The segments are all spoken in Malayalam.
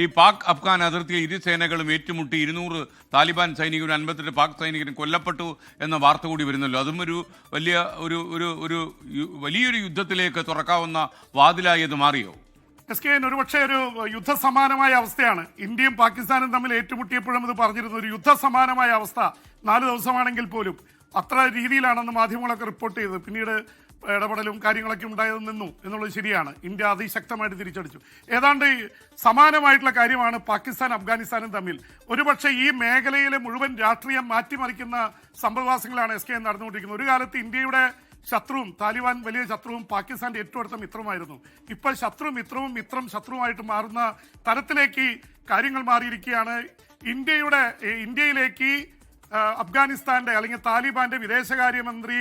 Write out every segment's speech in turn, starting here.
ഈ പാക് അഫ്ഗാൻ അതിർത്തിയിൽ ഇരു സേനകളും ഏറ്റുമുട്ടി ഇരുന്നൂറ് താലിബാൻ സൈനികരും അൻപത്തെട്ട് പാക് സൈനികരും കൊല്ലപ്പെട്ടു എന്ന വാർത്ത കൂടി വരുന്നല്ലോ. അതും ഒരു വലിയ ഒരു ഒരു ഒരു വലിയൊരു യുദ്ധത്തിലേക്ക് തുറക്കാവുന്ന വാതിലായി അത് മാറിയോ? എസ് കെ എൻ ഒരുപക്ഷെ ഒരു യുദ്ധസമാനമായ അവസ്ഥയാണ്. ഇന്ത്യയും പാകിസ്ഥാനും തമ്മിൽ ഏറ്റുമുട്ടിയപ്പോഴും ഇത് പറഞ്ഞിരുന്നു. ഒരു യുദ്ധസമാനമായ അവസ്ഥ നാല് ദിവസമാണെങ്കിൽ പോലും. അത്ര രീതിയിലാണെന്ന് മാധ്യമങ്ങളൊക്കെ റിപ്പോർട്ട് ചെയ്തത്. പിന്നീട് ഇടപെടലും കാര്യങ്ങളൊക്കെ ഉണ്ടായത് നിന്നു എന്നുള്ളത് ശരിയാണ്. ഇന്ത്യ അതിശക്തമായിട്ട് തിരിച്ചടിച്ചു. ഏതാണ്ട് സമാനമായിട്ടുള്ള കാര്യമാണ് പാകിസ്ഥാൻ അഫ്ഗാനിസ്ഥാനും തമ്മിൽ. ഒരുപക്ഷെ ഈ മേഖലയിലെ മുഴുവൻ രാഷ്ട്രീയം മാറ്റിമറിക്കുന്ന സംഭവവാസങ്ങളാണ് എസ് കെ നടന്നുകൊണ്ടിരിക്കുന്നത്. ഒരു കാലത്ത് ഇന്ത്യയുടെ ശത്രുവും താലിബാൻ വലിയ ശത്രുവും പാകിസ്ഥാന്റെ ഏറ്റവും അടുത്ത മിത്രമായിരുന്നു ഇപ്പോൾ ശത്രു മിത്രവും മിത്രം ശത്രുവുമായിട്ട് മാറുന്ന തരത്തിലേക്ക് കാര്യങ്ങൾ മാറിയിരിക്കുകയാണ്. ഇന്ത്യയുടെ ഇന്ത്യയിലേക്ക് അഫ്ഗാനിസ്ഥാന്റെ അല്ലെങ്കിൽ താലിബാന്റെ വിദേശകാര്യമന്ത്രി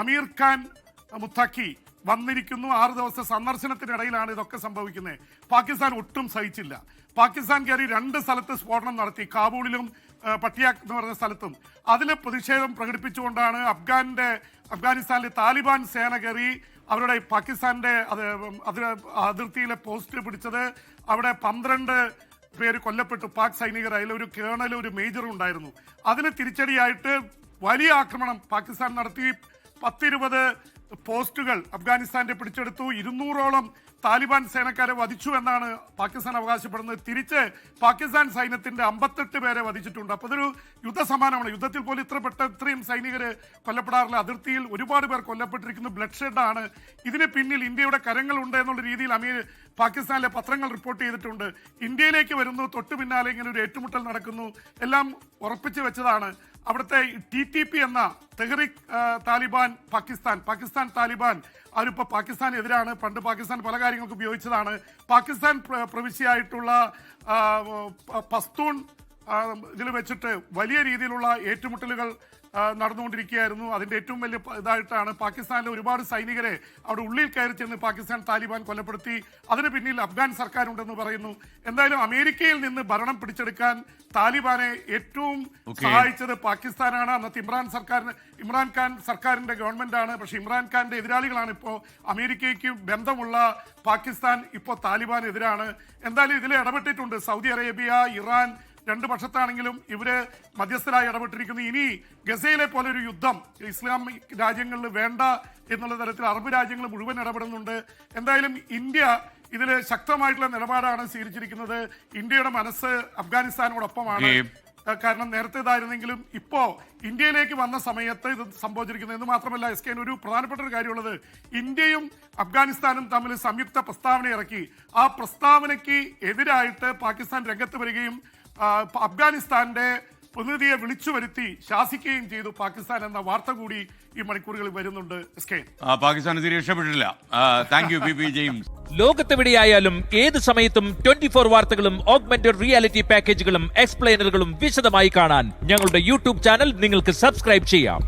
അമീർ ഖാൻ മുത്തഖി വന്നിരിക്കുന്നു ആറ് ദിവസത്തെ സന്ദർശനത്തിനിടയിലാണ് ഇതൊക്കെ സംഭവിക്കുന്നത്. പാകിസ്ഥാൻ ഒട്ടും സഹിച്ചില്ല. പാകിസ്ഥാൻ കയറി രണ്ട് സ്ഥലത്ത് സ്ഫോടനം നടത്തി. കാബൂളിലും പട്ടിയാക്ക് എന്ന് പറഞ്ഞ സ്ഥലത്തും. അതിൽ പ്രതിഷേധം പ്രകടിപ്പിച്ചുകൊണ്ടാണ് അഫ്ഗാനിന്റെ അഫ്ഗാനിസ്ഥാനിലെ താലിബാൻ സേന കയറി അവരുടെ പാകിസ്ഥാന്റെ അത് അതിർത്തിയിലെ പോസ്റ്റ് പിടിച്ചത്. അവിടെ പന്ത്രണ്ട് പേര് കൊല്ലപ്പെട്ടു. പാക് സൈനികർ അതിൽ ഒരു കേണൽ ഒരു മേജറും ഉണ്ടായിരുന്നു. അതിന് തിരിച്ചടിയായിട്ട് വലിയ ആക്രമണം പാകിസ്ഥാൻ നടത്തി. പത്തിരുപത് പോസ്റ്റുകൾ അഫ്ഗാനിസ്ഥാന്റെ പിടിച്ചെടുത്തു. ഇരുന്നൂറോളം താലിബാൻ സേനക്കാരെ വധിച്ചു എന്നാണ് പാകിസ്ഥാൻ അവകാശപ്പെടുന്നത്. തിരിച്ച് പാകിസ്ഥാൻ സൈന്യത്തിന്റെ അമ്പത്തെട്ട് പേരെ വധിച്ചിട്ടുണ്ട്. അപ്പോൾ ഇതൊരു യുദ്ധസമാനമാണ്. യുദ്ധത്തിൽ പോലും ഇത്ര പെട്ട ഇത്രയും സൈനികർ കൊല്ലപ്പെടാറില്ല. അതിർത്തിയിൽ ഒരുപാട് പേർ കൊല്ലപ്പെട്ടിരിക്കുന്നു. ബ്ലഡ് ഷെഡാണ്. ഇതിന് പിന്നിൽ ഇന്ത്യയുടെ കരങ്ങളുണ്ട് എന്നുള്ള രീതിയിൽ അമീർ പാകിസ്ഥാനിലെ പത്രങ്ങൾ റിപ്പോർട്ട് ചെയ്തിട്ടുണ്ട്. ഇന്ത്യയിലേക്ക് വരുന്നു തൊട്ടു പിന്നാലെ ഇങ്ങനെ ഒരു ഏറ്റുമുട്ടൽ നടക്കുന്നു. എല്ലാം ഉറപ്പിച്ചു വെച്ചതാണ്. അവിടുത്തെ ടി ടി പി എന്ന തെഹ്റിക് താലിബാൻ പാകിസ്ഥാൻ പാകിസ്ഥാൻ താലിബാൻ. അവരിപ്പോൾ പാകിസ്ഥാനെതിരാണ്. പണ്ട് പാകിസ്ഥാൻ പല കാര്യങ്ങൾക്ക് ഉപയോഗിച്ചതാണ്. പാകിസ്ഥാൻ പ്ര- പ്രവിശ്യയായിട്ടുള്ള പസ്തൂൺ ഇതിൽ വെച്ചിട്ട് വലിയ രീതിയിലുള്ള ഏറ്റുമുട്ടലുകൾ നടന്നുകൊണ്ടിരിക്കുകയായിരുന്നു. അതിന്റെ ഏറ്റവും വലിയ ഇതായിട്ടാണ് പാകിസ്ഥാനിലെ ഒരുപാട് സൈനികരെ അവിടെ ഉള്ളിൽ കയറി ചെന്ന് പാകിസ്ഥാൻ താലിബാൻ കൊലപ്പെടുത്തി. അതിന് പിന്നിൽ അഫ്ഗാൻ സർക്കാരുണ്ടെന്ന് പറയുന്നു. എന്തായാലും അമേരിക്കയിൽ നിന്ന് ഭരണം പിടിച്ചെടുക്കാൻ താലിബാനെ ഏറ്റവും സഹായിച്ചത് പാകിസ്ഥാനാണ്. അന്നത്തെ ഇമ്രാൻ സർക്കാരിന് ഇമ്രാൻഖാൻ സർക്കാരിന്റെ ഗവൺമെന്റ് ഗവൺമെന്റാണ്. പക്ഷെ ഇമ്രാൻഖാന്റെ എതിരാളികളാണ് ഇപ്പോൾ അമേരിക്കയ്ക്ക് ബന്ധമുള്ള പാകിസ്ഥാൻ ഇപ്പോൾ താലിബാൻ എതിരാണ് എന്തായാലും ഇതിൽ ഇടപെട്ടിട്ടുണ്ട് സൗദി അറേബ്യ ഇറാൻ രണ്ട് പക്ഷത്താണെങ്കിലും ഇവർ മധ്യസ്ഥരായി ഇടപെട്ടിരിക്കുന്നു. ഇനി ഗസയിലെ പോലെ ഒരു യുദ്ധം ഇസ്ലാമിക് രാജ്യങ്ങളിൽ വേണ്ട എന്നുള്ള തരത്തിൽ അറബ് രാജ്യങ്ങൾ മുഴുവൻ ഇടപെടുന്നുണ്ട്. എന്തായാലും ഇന്ത്യ ഇതിൽ ശക്തമായിട്ടുള്ള നിലപാടാണ് സ്വീകരിച്ചിരിക്കുന്നത്. ഇന്ത്യയുടെ മനസ്സ് അഫ്ഗാനിസ്ഥാനോടൊപ്പമാണ്. കാരണം നേരത്തെ ഇതായിരുന്നെങ്കിലും ഇപ്പോ ഇന്ത്യയിലേക്ക് വന്ന സമയത്ത് ഇത് സംഭവിച്ചിരിക്കുന്നത് എന്ന് മാത്രമല്ല എസ് കെ ഒരു പ്രധാനപ്പെട്ട ഒരു കാര്യമുള്ളത്. ഇന്ത്യയും അഫ്ഗാനിസ്ഥാനും തമ്മിൽ സംയുക്ത പ്രസ്താവന ഇറക്കി. ആ പ്രസ്താവനയ്ക്ക് എതിരായിട്ട് പാകിസ്ഥാൻ രംഗത്ത് വരികയും അഫ്ഗാനിസ്ഥാന്റെ പ്രതിനിധിയെ വിളിച്ചു വരുത്തി ശാസിക്കുകയും ചെയ്തു പാകിസ്ഥാൻ എന്ന വാർത്ത കൂടി ഈ മണിക്കൂറുകളിൽ വരുന്നുണ്ട് പാകിസ്ഥാൻ രക്ഷപ്പെട്ടില്ല താങ്ക് യു പി ജെയിംസ് ലോകത്തെവിടെയായാലും ഏത് സമയത്തും ട്വന്റി ഫോർ വാർത്തകളും ഓഗ്മെന്റഡ് റിയാലിറ്റി പാക്കേജുകളും എക്സ്പ്ലെയിനറുകളും വിശദമായി കാണാൻ ഞങ്ങളുടെ യൂട്യൂബ് ചാനൽ നിങ്ങൾക്ക് സബ്സ്ക്രൈബ് ചെയ്യാം.